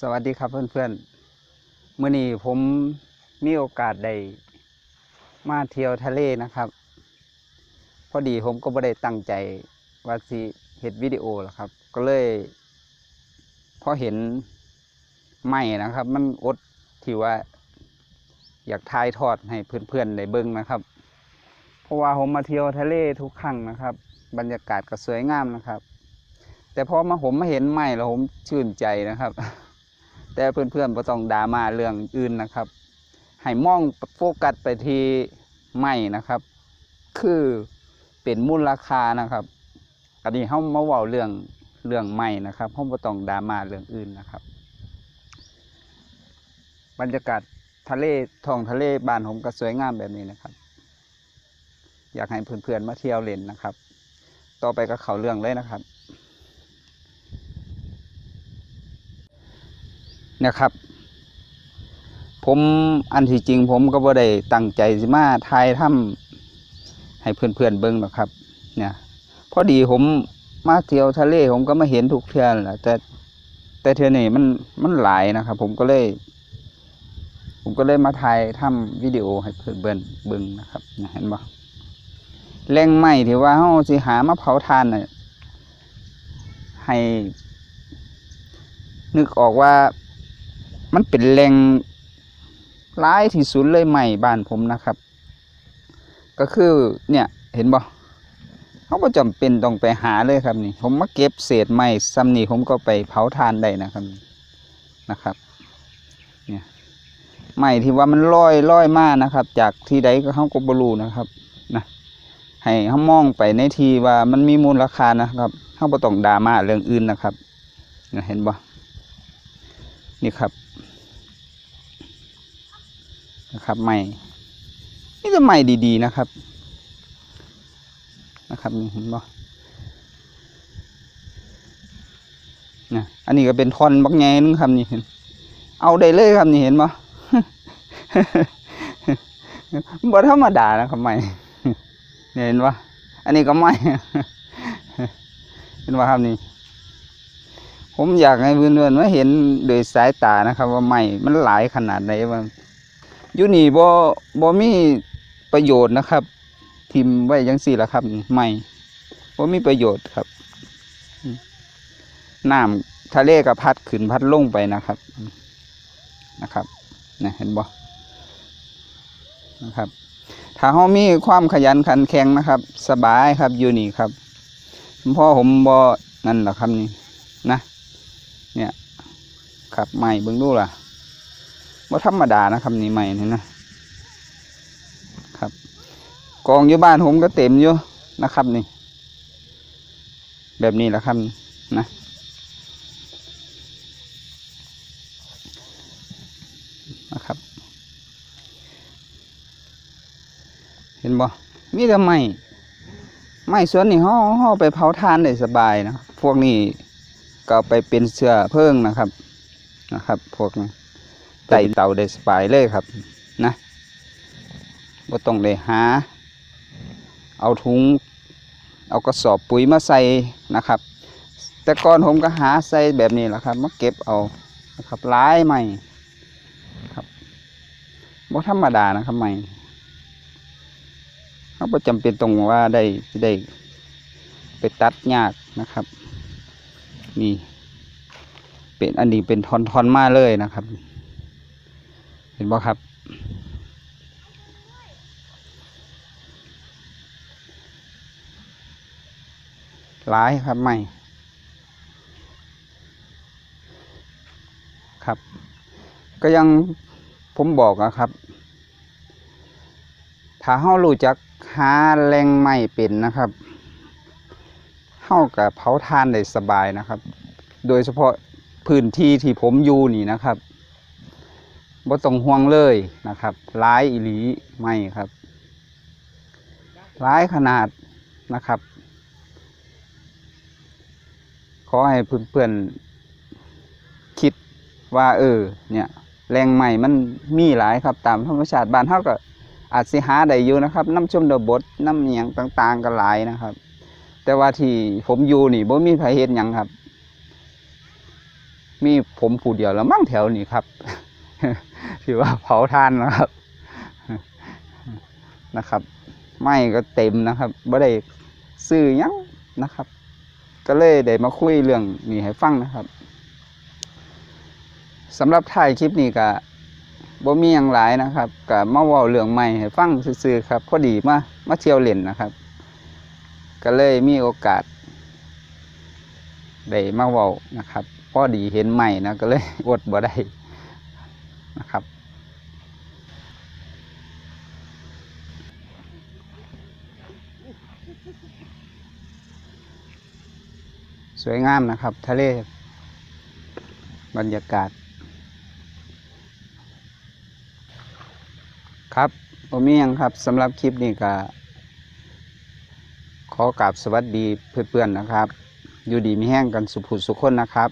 สวัสดีครับเพื่อนๆมื่อนี้ผมมีโอกาสได้มาเที่ยวทะเลนะครับ พอดีผมก็ไม่ได้ตั้งใจว่าสิเห็ดวิดีโอหรอกครับ ก็เลยพอเห็นไม่นะครับ มันอดที่ว่า อยากถ่ายทอดให้เพื่อนๆได้เบิ่งนะครับ เพราะว่าผมมาเที่ยวทะเลทุกครั้งนะครับ บรรยากาศก็สวยงามนะครับ แต่พอมาผมมาเห็นไม้แล้วผมชื่นใจนะครับ แต่เพื่อนๆไ่ต้องดราม่าเรื่องอื่นนะครับ ให้มองโฟกัสไปที่ไม้นะครับ คือเป็นมูลค่านะครับ อันนี้เขามาเว้าเรื่องเรื่องไม้นะครับเขาไ่ต้องดราม่าเรื่องอื่นนะครับ บรรยากาศทะเลท้องทะเลบ้านผมก็สวยงามแบบนี้นะครับ อยากให้เพื่อนๆมาเที่ยวเล่นนะครับ ต่อไปก็เข้าเรื่องเลยนะครับ นะครับ ผมอันที่จริงผมก็บ่ได้ตั้งใจสิมาทายถ้ำให้เพื่อนๆเบิ่งหรอกครับ เนี่ยพอดีผมมาเที่ยวทะเลผมก็มาเห็นทุกเทือนแหละแต่แต่เทือนนี่มันมันหลายนะครับ ผมก็เลย ผมก็เลยมาถ่ายทำวิดีโอให้เพื่อนเบิ่งเบิ่งนะครับเห็นบ่แรงไหม้ที่ว่าเฮาสิหามาเผาทานน่ะให้นึกออกว่า มันเป็นแหล่งร้ายที่สุดเลยใหม่บ้านผมนะครับ ก็คือเนี่ยเห็นบ่เขาก็จำเป็นต้องไปหาเลยครับนี่ ผมมาเก็บเศษไม้ซ้ำนี่ผมก็ไปเผาทานได้นะครับนะครับ เนี่ยไม้ที่ว่ามันลอยลอยมากนะครับ จากที่ใดก็เขาก็บรูนะครับนะให้เขามองไปในทีว่ามันมีมูลราคานะครับเขาบ่ต้องดราม่าเรื่องอื่นนะครับเห็นบ่ นี่ครับนะครับใหม่นี่จะใหม่ดีๆนะครับ นะครับนี่เห็นบ่นะอันนี้ก็เป็นทอนบักแงนึงครับนี่เห็น เอาได้เลยครับนี่เห็นบ่บ่ธรรมดานะครับใหม่เนี่ยเห็นบ่อันนี้ก็ใหม่เห็นบ่ครับนี่ ผมอยากให้เพื่อนๆมาเห็นโดยสายตานะครับ ว่าไม้มันหลายขนาดไหนว่าอยู่นี่บ่บ่มีประโยชน์นะครับ ทิมไว้ยังสี่ละครับไม้บ่มีประโยชน์ครับน้ำทะเลก็พัดขึ้นพัดลงไปนะครับนะครับนะเห็นบ่นะครับ ถ้าเรามีความขยันขันแข็งนะครับ สบายครับอยู่นี่ครับพ่อผมบ่นั่นหรอครับนี่ เนี่ยครับใหม่เบิ่งดูล่ะว่าธรรมดานะครับนี่ใหม่นี่นะครับ กองอยู่บ้านผมก็เต็มอยู่นะครับนี่ แบบนี้แหละครับนะนะครับ เห็นบ่มีแต่ไม้ไม้ส่วนนี้ห่อห่อไปเผาทานได้สบายนะพวกนี้ ก็ไปเป็นเสื้อเพิ่งนะครับนะครับ พวกนี้ไต่เต่าได้สบายเลยครับ นะบ่ต้องได้หา เอาถุง เอากระสอบปุ๋ยมาใส่นะครับ แต่ก่อนผมก็หาใส่แบบนี้แหละครับมาเก็บเอานะครับร้ายใหม่ครับบ่ธรรมดานะครับใหม่เขาบ่จำเป็นตรงว่าได้ได้ไปตัดยากนะครับ นี่ เป็นอันนี้เป็นทอนทอนๆมาเลยนะครับ เห็นบ่ครับ หลายครับไม่ครับ ก็ยังผมบอกนะครับ ถ้าเฮารู้จักหาแหล่งไม้เป็นนะครับ เฮากับเผาทานได้สบายนะครับ โดยเฉพาะพื้นที่ที่ผมอยู่นี่นะครับบ่ต้องห่วงเลยนะครับร้ายอีหลีไม่ครับร้ายขนาดนะครับ ขอให้เพื่อนๆคิดว่าเออเนี่ยแรงใหม่มันมีหลายครับ ตามธรรมชาติบ้านเฮาก็อาจสิหาได้อยู่นะครับน้ำชมดอกบดน้ำเหียงต่าง ๆก็หลายนะครับ แต่ว่าที่ผมอยู่นี่บ่มีไผเฮ็ดหยังครับ มีผมผู้เดียวแล้วมั่งแถวนี้ครับถือว่าเผาทานนะครับนะครับ ไม่ก็เต็มนะครับบ่ได้ซื้อยังนะครับ ก็เลยได้มาคุยเรื่องนี้ให้ฟังนะครับสำหรับถ่ายคลิปนี้ก็บ่มีหยังหลายนะครับก็มาว้าเรื่องใหม่ให้ฟังซื่อๆครับ พอดีมามาเที่ยวเล่นนะครับ ก็เลยมีโอกาสได้มาเว้านะครับพอดีเห็นใหม่นะก็เลยอดบ่ได้นะครับ สวยงามนะครับ ทะเลบรรยากาศ ครับผมมียังครับสำหรับคลิปนี้ก็ ขอกราบสวัสดีเพื่อนๆนะครับ อยู่ดีมีแห้งกันสุขุสุขคนนะครับ